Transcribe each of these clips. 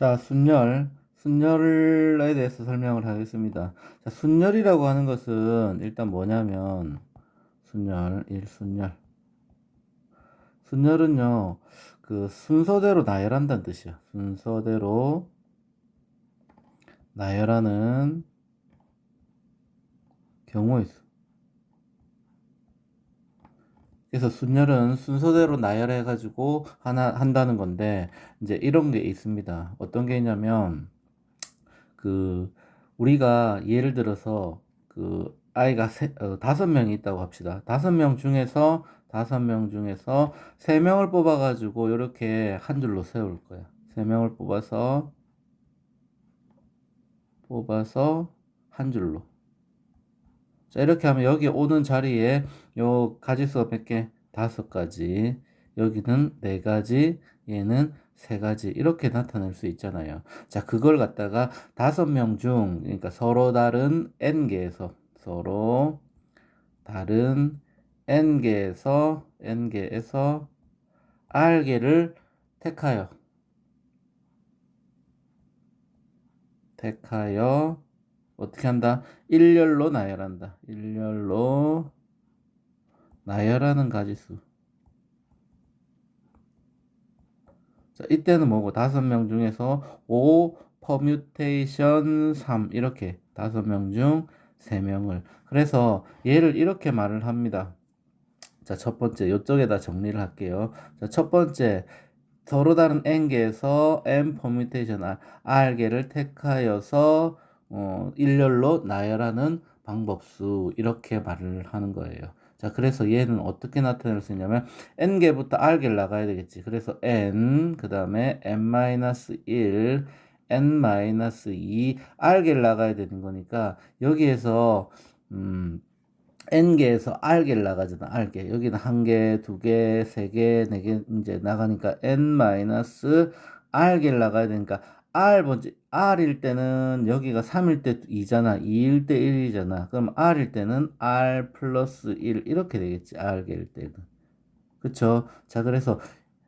자, 순열. 순열에 대해서 설명을 하겠습니다. 자, 순열이라고 하는 것은 일단 뭐냐면, 순열, 일순열. 순열은요, 그 순서대로 나열한다는 뜻이야. 순서대로 나열하는 경우에 있어. 그래서 순열은 순서대로 나열해 가지고 하나 한다는 건데 이제 이런 게 있습니다. 어떤 게 있냐면 그 우리가 예를 들어서 그 아이가 세, 어, 다섯 명이 있다고 합시다. 다섯 명 중에서 다섯 명 중에서 세 명을 뽑아 가지고 이렇게 한 줄로 세울 거야. 세 명을 뽑아서 뽑아서 한 줄로. 자, 이렇게 하면 여기 오는 자리에 요 가지수가 몇 개? 다섯 가지. 여기는 네 가지, 얘는 세 가지. 이렇게 나타낼 수 있잖아요. 자, 그걸 갖다가 다섯 명 중, 그러니까 서로 다른 n개에서, 서로 다른 n개에서, n개에서 r개를 택하여, 택하여, 어떻게 한다? 일렬로 나열한다. 일렬로 나열하는 가지수. 자, 이때는 뭐고 다섯 명 중에서 5 퍼뮤테이션 3 이렇게 다섯 명중세 명을 그래서 얘를 이렇게 말을 합니다. 자, 첫 번째 이쪽에다 정리를 할게요. 자, 첫 번째 서로 다른 n개에서 n 퍼뮤테이션 r개를 택하여서 어, 일렬로 나열하는 방법수 이렇게 말을 하는 거예요. 자, 그래서 얘는 어떻게 나타낼 수 있냐면 n개부터 r개를 나가야 되겠지. 그래서 n 그 다음에 n-1 n-2 r개를 나가야 되는 거니까 여기에서 음 n개에서 r개를 나가잖아. r개. 여기는 한 개, 두 개, 세 개, 네 개 이제 나가니까 n-r개를 나가야 되니까 r 번째 r일 때는 여기가 3일 때 2잖아. 2일 때 1이잖아. 그럼 r일 때는 r 플러스 1 이렇게 되겠지. r개일 때는. 그쵸? 자, 그래서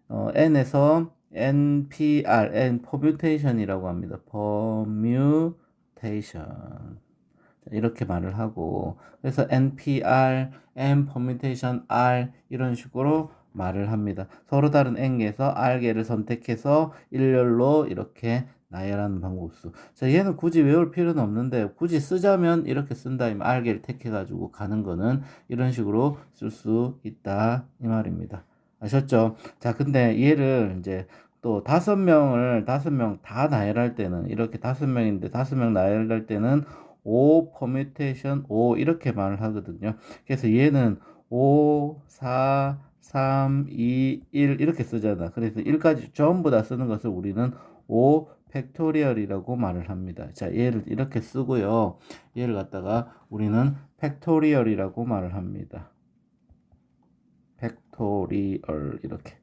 어, n에서 npr, n 퍼뮤테이션이라고 합니다. 퍼뮤테이션. 이렇게 말을 하고 그래서 npr, n permutation r 이런 식으로 말을 합니다. 서로 다른 n개에서 r개를 선택해서 일렬로 이렇게 나열하는 방법수. 자, 얘는 굳이 외울 필요는 없는데 굳이 쓰자면 이렇게 쓴 다음에 r개를 택해 가지고 가는 거는 이런 식으로 쓸 수 있다 이 말입니다. 아셨죠? 자, 근데 얘를 이제 또 다섯 명을 다섯 명 다 나열할 때는 이렇게 다섯 명인데 다섯 명 나열할 때는 5 퍼뮤테이션 5 이렇게 말을 하거든요. 그래서 얘는 5, 4, 3, 2, 1 이렇게 쓰잖아. 그래서 1까지 전부 다 쓰는 것을 우리는 5 팩토리얼이라고 말을 합니다. 자, 얘를 이렇게 쓰고요. 얘를 갖다가 우리는 팩토리얼이라고 말을 합니다. 팩토리얼 이렇게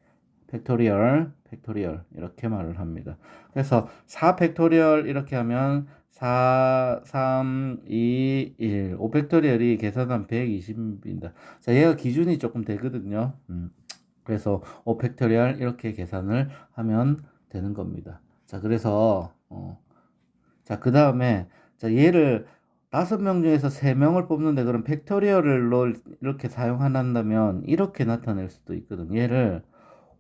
팩토리얼, 팩토리얼 이렇게 말을 합니다. 그래서 4 팩토리얼 이렇게 하면 4, 3, 2, 1. 5 팩토리얼이 계산하면 120입니다. 자, 얘가 기준이 조금 되거든요. 음. 그래서 5 팩토리얼 이렇게 계산을 하면 되는 겁니다. 자, 그래서 어. 자, 그 다음에 자, 얘를 다섯 명 중에서 세 명을 뽑는데 그럼 팩토리얼을 이렇게 사용한다면 이렇게 나타낼 수도 있거든. 얘를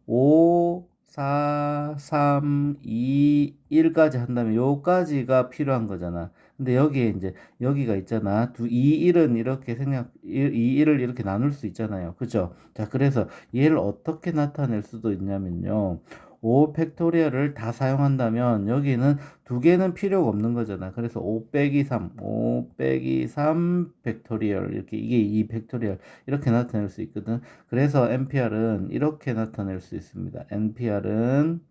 5, 4, 3, 2, 1까지 한다면 요까지가 필요한 거잖아. 근데 여기에 이제 여기가 있잖아. 두 2, 1은 이렇게 생각 2, 1을 이렇게 나눌 수 있잖아요. 그죠? 자, 그래서 얘를 어떻게 나타낼 수도 있냐면요. 5 팩토리얼을 다 사용한다면 여기는 두 개는 필요가 없는 거잖아. 그래서 5 빼기 3, 5 빼기 3 팩토리얼 이렇게 이게 2 팩토리얼 이렇게 나타낼 수 있거든. 그래서 NPR은 이렇게 나타낼 수 있습니다. NPR은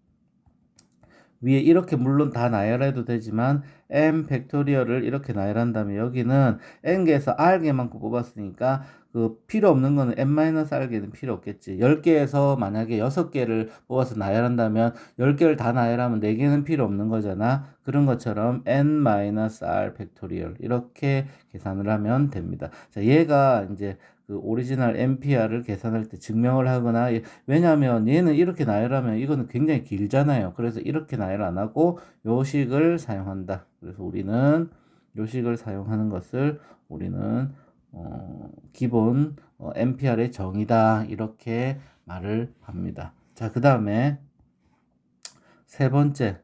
위에 이렇게 물론 다 나열해도 되지만 m 팩토리얼을 이렇게 나열한다면 여기는 n개에서 r개만큼 뽑았으니까 그 필요 없는 거는 n-r개는 필요 없겠지. 10개에서 만약에 6개를 뽑아서 나열한다면 10개를 다 나열하면 4개는 필요 없는 거잖아. 그런 것처럼 n-r 팩토리얼 이렇게 계산을 하면 됩니다. 자, 얘가 이제 그 오리지널 MPR을 계산할 때 증명을 하거나 예, 왜냐하면 얘는 이렇게 나열하면 이거는 굉장히 길잖아요. 그래서 이렇게 나열 안 하고 요식을 사용한다. 그래서 우리는 요식을 사용하는 것을 우리는 어, 기본 어, MPR의 정의다 이렇게 말을 합니다. 자, 그 다음에 세 번째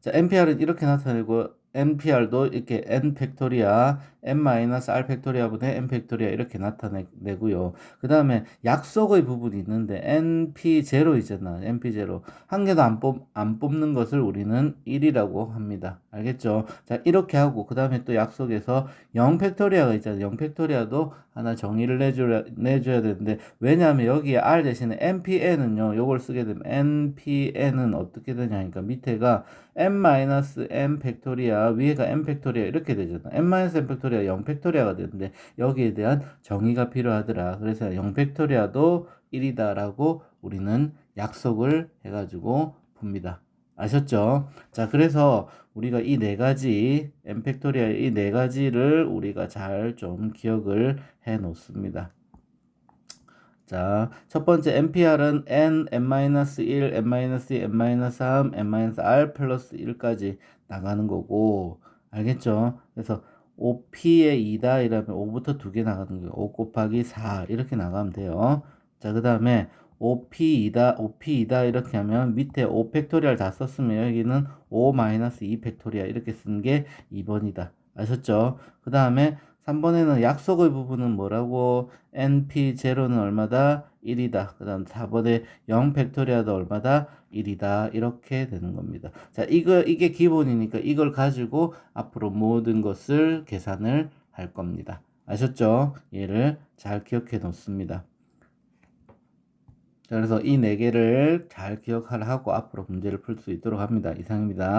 자, NPR은 이렇게 나타내고 NPR도 이렇게 n 팩토리아 n-r 팩토리아 분의 n 팩토리아 이렇게 나타내고요. 그 다음에 약속의 부분이 있는데 np0 있잖아. np0 한 개도 안, 뽑, 안 뽑는 것을 우리는 1이라고 합니다. 알겠죠? 자 이렇게 하고 그 다음에 또 약속에서 0 팩토리아가 있잖아요. 0 팩토리아도 하나 정의를 내줘야, 내줘야 되는데 왜냐하면 여기에 r 대신에 npn은요. 요걸 쓰게 되면 npn은 어떻게 되냐니까 밑에가 n-m 팩토리아 위에가 n 팩토리아 이렇게 되잖아. n-m 팩토리아 0 팩토리아가 되는데 여기에 대한 정의가 필요하더라. 그래서 0 팩토리아도 1이다라고 우리는 약속을 해가지고 봅니다. 아셨죠? 자, 그래서 우리가 이 네 가지 n 팩토리아의 이네 가지를 우리가 잘 좀 기억을 해 놓습니다. 자, 첫 번째 NPR은 n, n-1, n-2, n-3, n-r 플러스 1까지 나가는 거고 알겠죠? 그래서 5p의 2다 이러면 5부터 2개 나가는 거예요. 5 곱하기 4 이렇게 나가면 돼요. 자, 그 다음에 5p2다, 5p2다 이렇게 하면 밑에 5 팩토리얼 다 썼으면 여기는 5 마이너스 2 팩토리얼 이렇게 쓰는 게 2번이다. 아셨죠? 그 다음에 3번에는 약속의 부분은 뭐라고? np0는 얼마다? 1이다. 그 다음 4번에 0 팩토리아도 얼마다? 1이다. 이렇게 되는 겁니다. 자, 이거, 이게 기본이니까 이걸 가지고 앞으로 모든 것을 계산을 할 겁니다. 아셨죠? 얘를 잘 기억해 놓습니다. 자, 그래서 이 네 개를 잘 기억하라 하고 앞으로 문제를 풀 수 있도록 합니다. 이상입니다.